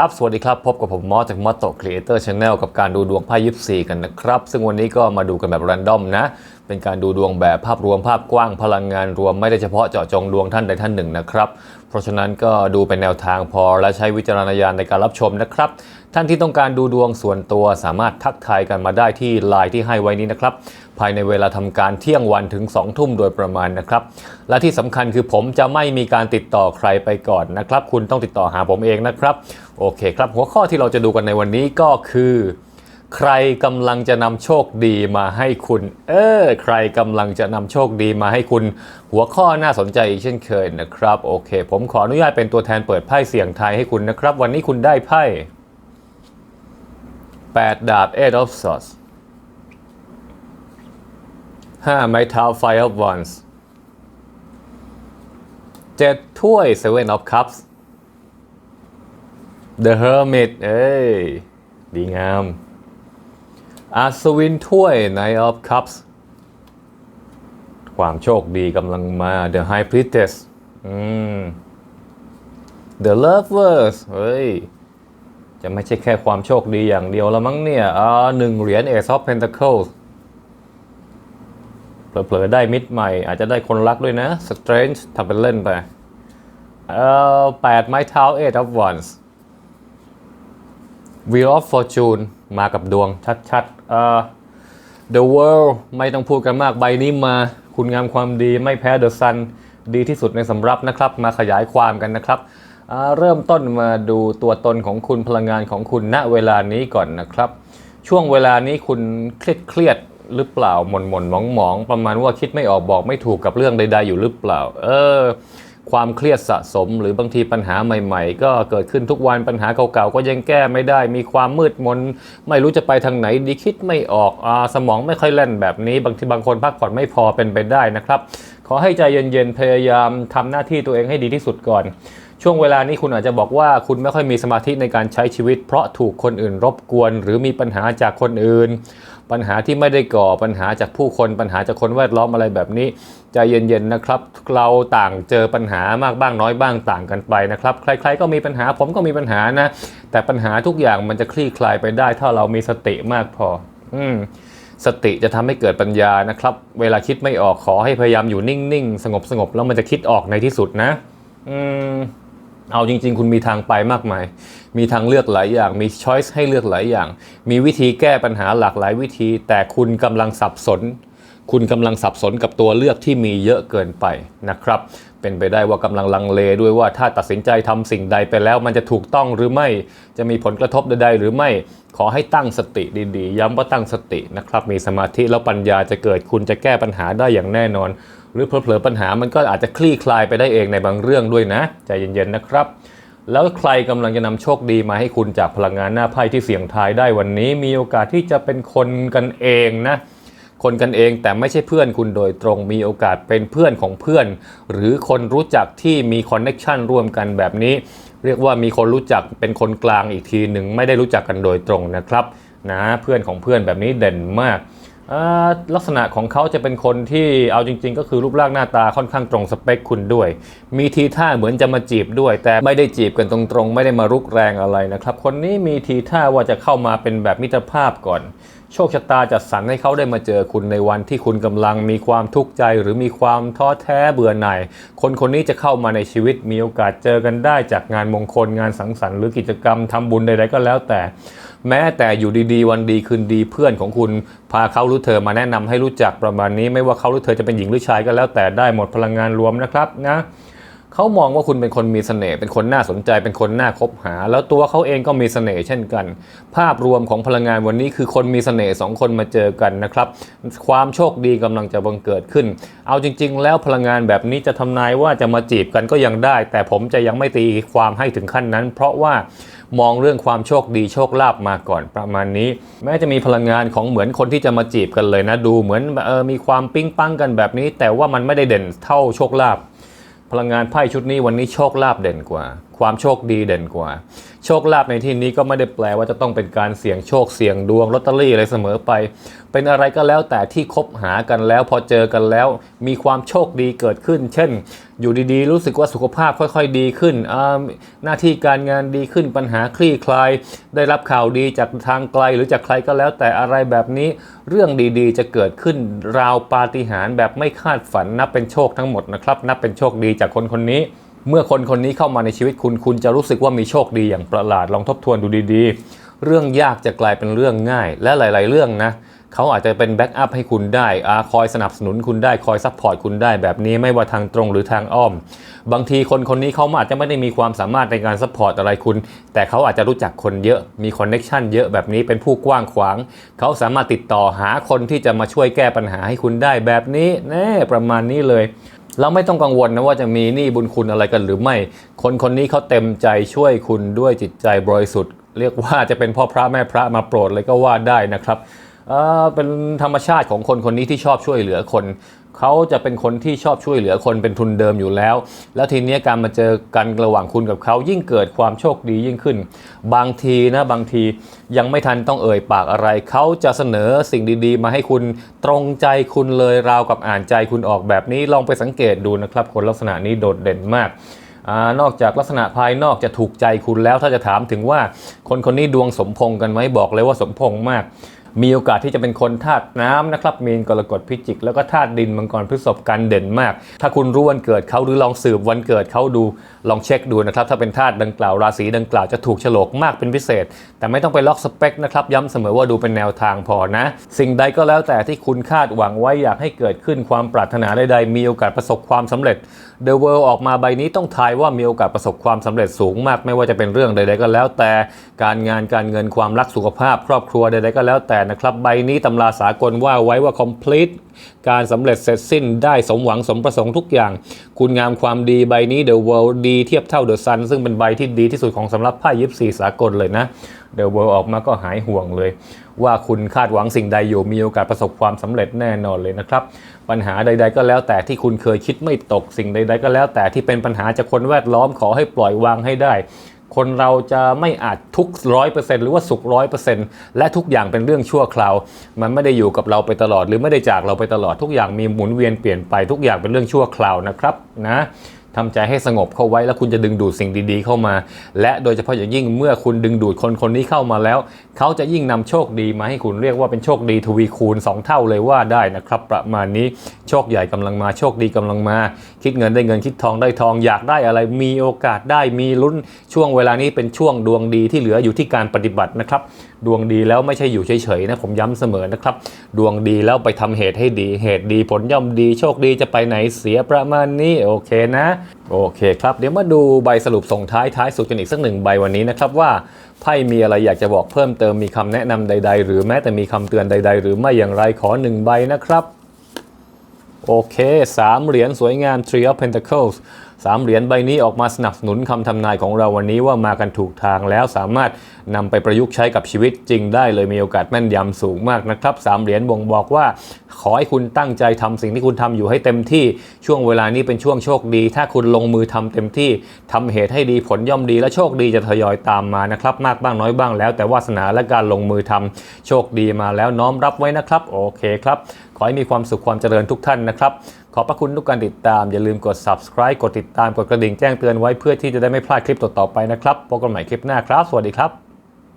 ครับ สวัสดีครับ พบกับผมมอสจากมอสโตครีเอเตอร์ชาแนลกับการดูดวงไพ่ยิปซีกันนะครับ ซึ่งวันนี้ก็มาดูกันแบบรันดอมนะ เป็นการดูดวงแบบภาพรวมภาพกว้างพลังงานรวมไม่ได้เฉพาะเจาะจงดวงท่านใดท่านหนึ่งนะครับ เพราะฉะนั้นก็ดูเป็นแนวทางพอและใช้วิจารณญาณในการรับชมนะครับ ท่านที่ต้องการดูดวงส่วนตัวสามารถทักทายกันมาได้ที่ไลน์ที่ให้ไว้นี้นะครับ ภายในเวลาทำการเที่ยงวันถึง2ทุ่มโดยประมาณนะครับ และที่สำคัญคือผมจะไม่มีการติดต่อใครไปก่อนนะครับ คุณต้องติดต่อหาผมเองนะครับ โอเคครับ หัวข้อที่เราจะดูกันในวันนี้ก็คือใครกำลังจะนำโชคดีมาให้คุณ เออ ใครกำลังจะนำโชคดีมาให้คุณ หัวข้อน่าสนใจอีกเช่นเคยนะครับ โอเค ผมขออนุญาตเป็นตัวแทนเปิดไพ่เสี่ยงทายให้คุณนะครับ วันนี้คุณได้ไพ่8ดาบ Eight of Swords 5 ไม้เท้า Five of Wands 7 ถ้วย Seven of Cups The Hermit เอ้ย ดีงาม อัศวินถ้วย Knight of Cups ความโชคดีกำลังมา The High Priestess อืม The Lovers เฮ้ย จะไม่ใช่แค่ความโชคดีอย่างเดียวแล้วมั้งเนี่ยอ่าหนึ่งเหรียญ Ace of Pentacles เผลอๆได้มิตรใหม่ อาจจะได้คนรักด้วยนะ Strange ทำเป็นเล่นไปเอ่อแปดไม้เท้า Eight of Wands Wheel of Fortune มากับดวงชัดๆเอ่อ The World ไม่ต้องพูดกันมากใบนี้มา คุณงามความดีไม่แพ้ The Sun ดีที่สุดในสำรับนะครับ มาขยายความกันนะครับเริ่มต้นมาดูตัวตนของคุณพลังงานของคุณณเวลานี้ก่อนนะครับ ช่วงเวลานี้คุณเครียดเครียด หรือเปล่าหม่นหม่นมองมองประมาณว่าคิดไม่ออกบอกไม่ถูกกับเรื่องใด ๆ อยู่หรือเปล่า เออ ความเครียดสะสม หรือบางทีปัญหาใหม่ ๆ ก็เกิดขึ้นทุกวันปัญหาเก่าๆก็ยังแก้ไม่ได้ มีความมืดมน ไม่รู้จะไปทางไหนดีคิดไม่ออกอาสมองไม่ค่อยแล่นแบบนี้ บางทีบางคนพักผ่อนไม่พอเป็นไปได้นะครับ ขอให้ใจเย็นๆพยายามทำหน้าที่ตัวเองให้ดีที่สุดก่อนช่วงเวลานี้คุณอาจจะบอกว่าคุณไม่ค่อยมีสมาธิในการใช้ชีวิต เพราะถูกคนอื่นรบกวน หรือมีปัญหาจากคนอื่น ปัญหาที่ไม่ได้ก่อปัญหาจากผู้คนปัญหาจากคนแวดล้อมอะไรแบบนี้ใจเย็นๆนะครับ เราต่างเจอปัญหามากบ้างน้อยบ้างต่างกันไปนะครับ ใครๆก็มีปัญหาผมก็มีปัญหานะ แต่ปัญหาทุกอย่างมันจะคลี่คลายไปได้ถ้าเรามีสติมากพอ อืมสติจะทำให้เกิดปัญญานะครับ เวลาคิดไม่ออกขอให้พยายามอยู่นิ่งๆ สงบๆ แล้วมันจะคิดออกในที่สุดนะ อืม เอาจริง ๆ คุณมีทางไปมากมาย มีทางเลือกหลายอย่าง มีช้อยส์ให้เลือกหลายอย่าง มีวิธีแก้ปัญหาหลากหลายวิธี แต่คุณกำลังสับสน คุณกำลังสับสนกับตัวเลือกที่มีเยอะเกินไปนะครับ เป็นไปได้ว่ากำลังลังเลด้วยว่าถ้าตัดสินใจทำสิ่งใดไปแล้ว มันจะถูกต้องหรือไม่ จะมีผลกระทบใดๆหรือไม่ ขอให้ตั้งสติดีๆ ย้ำว่าตั้งสตินะครับ มีสมาธิแล้วปัญญาจะเกิด คุณจะแก้ปัญหาได้อย่างแน่นอน หรือเผลอๆปัญหามันก็อาจจะคลี่คลายไปได้เองในบางเรื่องด้วยนะ ใจเย็นๆนะครับ แล้วใครกำลังจะนำโชคดีมาให้คุณจากพลังงานหน้าไพ่ที่เสี่ยงทายได้วันนี้ มีโอกาสที่จะเป็นคนกันเองนะคนกันเองแต่ไม่ใช่เพื่อนคุณโดยตรงมีโอกาสเป็นเพื่อนของเพื่อน หรือคนรู้จักที่มีคอนเน็ชันร่วมกันแบบนี้ เรียกว่ามีคนรู้จักเป็นคนกลางอีกทีหนึ่งไม่ได้รู้จักกันโดยตรงนะครับนะเพื่อนของเพื่อนแบบนี้เด่นมาก ลักษณะของเขาจะเป็นคนที่เอาจริง ๆ ก็คือรูปร่างหน้าตาค่อนข้างตรงสเปคคุณด้วย มีทีท่าเหมือนจะมาจีบด้วย แต่ไม่ได้จีบกันตรงๆ ไม่ได้มารุกแรงอะไรนะครับ คนนี้มีทีท่าว่าจะเข้ามาเป็นแบบมิตรภาพก่อน โชคชะตาจัดสรรให้เขาได้มาเจอคุณในวันที่คุณกำลังมีความทุกข์ใจ หรือมีความท้อแท้เบื่อหน่าย คนคนนี้จะเข้ามาในชีวิตมีโอกาสเจอกันได้จากงานมงคลงานสังสรรค์หรือกิจกรรมทำบุญใดๆก็แล้วแต่ แม้แต่อยู่ดีๆ วันดีคืนดีเพื่อนของคุณพาเขาหรือเธอมาแนะนำให้รู้จักประมาณนี้ ไม่ว่าเขาหรือเธอจะเป็นหญิงหรือชายก็แล้วแต่ได้หมดพลังงานรวมนะครับนะ เขามองว่าคุณเป็นคนมีเสน่ห์เป็นคนน่าสนใจเป็นคนน่าคบหา แล้วตัวเขาเองก็มีเสน่ห์เช่นกัน ภาพรวมของพลังงานวันนี้คือคนมีเสน่ห์สองคนมาเจอกันนะครับ ความโชคดีกำลังจะบังเกิดขึ้น เอาจริง ๆ แล้วพลังงานแบบนี้จะทำนายว่าจะมาจีบกันก็ยังได้ แต่ผมจะยังไม่ตีความให้ถึงขั้นนั้น เพราะว่ามองเรื่องความโชคดีโชคลาภมาก่อนประมาณนี้ แม้จะมีพลังงานของเหมือนคนที่จะมาจีบกันเลยนะดูเหมือนออมีความปิ๊งปังกันแบบนี้ แต่ว่ามันไม่ได้เด่นเท่าโชคลาภ พลังงานไพ่ชุดนี้วันนี้โชคลาภเด่นกว่า ความโชคดีเด่นกว่าโชคลาภในที่นี้ก็ไม่ได้แปลว่าจะต้องเป็นการเสี่ยงโชคเสี่ยงดวงลอตเตอรี่อะไรเสมอไป เป็นอะไรก็แล้วแต่ที่คบหากันแล้ว พอเจอกันแล้ว มีความโชคดีเกิดขึ้น เช่น อยู่ดีๆ รู้สึกว่าสุขภาพค่อยๆดีขึ้น หน้าที่การงานดีขึ้นปัญหาคลี่คลาย ได้รับข่าวดีจากทางไกลหรือจากใครก็แล้วแต่อะไรแบบนี้ เรื่องดีๆ จะเกิดขึ้นราวปาฏิหาริย์แบบไม่คาดฝันนับเป็นโชคทั้งหมดนะครับนับเป็นโชคดีจากคนคนนี้ เมื่อคนคนนี้เข้ามาในชีวิตคุณคุณจะรู้สึกว่ามีโชคดีอย่างประหลาดลองทบทวนดูดีๆ เรื่องยากจะกลายเป็นเรื่องง่าย และหลาย ๆ เรื่องนะเขาอาจจะเป็นแบ็กอัพให้คุณได้อาคอยสนับสนุนคุณได้คอยซัพพอร์ตคุณได้แบบนี้ไม่ว่าทางตรงหรือทางอ้อม บางทีคนคนนี้เขาอาจจะไม่ได้มีความสามารถในการซัพพอร์ตอะไรคุณ แต่เขาอาจจะรู้จักคนเยอะมีคอนเน็ชันเยอะแบบนี้เป็นผู้กว้างขวาง เขาสามารถติดต่อหาคนที่จะมาช่วยแก้ปัญหาให้คุณได้แบบนี้แน่ประมาณนี้เลย แล้วไม่ต้องกังวลนะว่าจะมีหนี้บุญคุณอะไรกันหรือไม่ คนคนนี้เขาเต็มใจช่วยคุณด้วยจิตใจบริสุทธิ์ เรียกว่าจะเป็นพ่อพระแม่พระมาโปรดเลยก็ว่าได้นะครับเอ่อเป็นธรรมชาติของคนคนนี้ที่ชอบช่วยเหลือคน เขาจะเป็นคนที่ชอบช่วยเหลือคนเป็นทุนเดิมอยู่แล้ว แล้วทีนี้การมาเจอกันระหว่างคุณกับเขายิ่งเกิดความโชคดียิ่งขึ้น บางทีนะบางทียังไม่ทันต้องเอ่ยปากอะไร เขาจะเสนอสิ่งดีๆ มาให้คุณตรงใจคุณเลยราวกับอ่านใจคุณออกแบบนี้ลองไปสังเกตดูนะครับ คนลักษณะนี้โดดเด่นมากอนอกจากลักษณะภายนอกจะถูกใจคุณแล้วถ้าจะถามถึงว่าคนคนนี้ดวงสมพงษ์กันไหมบอกเลยว่าสมพงษ์มาก มีโอกาสที่จะเป็นคนธาตุน้ำนะครับมีนกรกฎพิจิก แล้วก็ธาตุดินมังกรพฤษภกันเด่นมาก ถ้าคุณรู้วันเกิดเขาหรือลองสืบวันเกิดเขาดูลองเช็คดูนะครับ ถ้าเป็นธาตุดังกล่าวราศีดังกล่าวจะถูกฉลกมากเป็นพิเศษ แต่ไม่ต้องไปล็อกสเปคนะครับย้ำเสมอว่าดูเป็นแนวทางพอนะ สิ่งใดก็แล้วแต่ที่คุณคาดหวังไว้อยากให้เกิดขึ้นความปรารถนาใดๆมีโอกาสประสบความสำเร็จ The World ออกมาใบนี้ต้องทายว่ามีโอกาสประสบความสำเร็จสูงมาก ไม่ว่าจะเป็นเรื่องใด ๆ ก็แล้วแต่การงานการเงินความรักสุขภาพ ครอบครัวใดๆก็แล้วแต่นะครับ ใบนี้ตำราสากลว่าไว้ว่า complete การสำเร็จเสร็จสิ้นได้สมหวังสมประสงค์ทุกอย่าง คุณงามความดีใบนี้ The World ดีเทียบเท่า The Sun ซึ่งเป็นใบที่ดีที่สุดของสำหรับไพ่ยิปซีสากลเลยนะ The World ออกมาก็หายห่วงเลย ว่าคุณคาดหวังสิ่งใดอยู่มีโอกาสประสบความสำเร็จแน่นอนเลยนะครับ ปัญหาใด ๆ ก็แล้วแต่ที่คุณเคยคิดไม่ตกสิ่งใด ๆ ก็แล้วแต่ที่เป็นปัญหาจากคนแวดล้อมขอให้ปล่อยวางให้ได้ คนเราจะไม่อาจทุกร้อยเปอร์เซ็นต์หรือว่าสุขร้อยเปอร์เซ็นต์และทุกอย่างเป็นเรื่องชั่วคราว มันไม่ได้อยู่กับเราไปตลอด หรือไม่ได้จากเราไปตลอดทุกอย่างมีหมุนเวียนเปลี่ยนไปทุกอย่างเป็นเรื่องชั่วคราวนะครับนะ ทำใจให้สงบเข้าไว้แล้วคุณจะดึงดูดสิ่งดีๆ เข้ามา และโดยเฉพาะอย่างยิ่งเมื่อคุณดึงดูดคนคนนี้เข้ามาแล้ว เขาจะยิ่งนำโชคดีมาให้คุณเรียกว่าเป็นโชคดีทวีคูณ 2 เท่าเลยว่าได้นะครับประมาณนี้โชคใหญ่กำลังมาโชคดีกำลังมา คิดเงินได้เงินคิดทองได้ทองอยากได้อะไรมีโอกาสได้มีลุ้นช่วงเวลานี้เป็นช่วงดวงดีที่เหลืออยู่ที่การปฏิบัตินะครับดวงดีแล้วไม่ใช่อยู่เฉยๆนะผมย้ำเสมอนะครับ ดวงดีแล้วไปทำเหตุให้ดีเหตุดีผลย่อมดีโชคดีจะไปไหนเสียประมาณนี้โอเคนะ โอเคครับ เดี๋ยวมาดูใบสรุปส่งท้ายท้ายสุดกันอีกสักหนึ่งใบวันนี้นะครับว่าไพ่มีอะไรอยากจะบอกเพิ่มเติมมีคำแนะนำใด ๆ หรือแม้แต่มีคำเตือนใด ๆ หรือไม่อย่างไรขอหนึ่งใบนะครับโอเคสามเหรียญสวยงาม Three of Pentacles สามเหรียญใบนี้ออกมาสนับสนุนคำทำนายของเราวันนี้ว่ามากันถูกทางแล้วสามารถนำไปประยุกต์ใช้กับชีวิตจริงได้เลยมีโอกาสแม่นยำสูงมากนะครับสามเหรียญบ่งบอกว่า ขอให้คุณตั้งใจทำสิ่งที่คุณทำอยู่ให้เต็มที่ช่วงเวลานี้เป็นช่วงโชคดี ถ้าคุณลงมือทำเต็มที่ทำเหตุให้ดีผลย่อมดีและโชคดีจะทยอยตามมานะครับ มากบ้างน้อยบ้างแล้ว แต่วาสนาและการลงมือทำโชคดีมาแล้วน้อมรับไว้นะครับ โอเคครับ ขอให้มีความสุขความเจริญทุกท่านนะครับ อบพระคุณทุกการติดตาม อย่าลืมกด subscribe กดติดตามกดกระดิ่งแจ้งเตือนไว้เพื่อที่จะได้ไม่พลาดคลิปต่อๆไปนะครับพบกันใหม่คลิปหน้าครับ สวัสดีครับ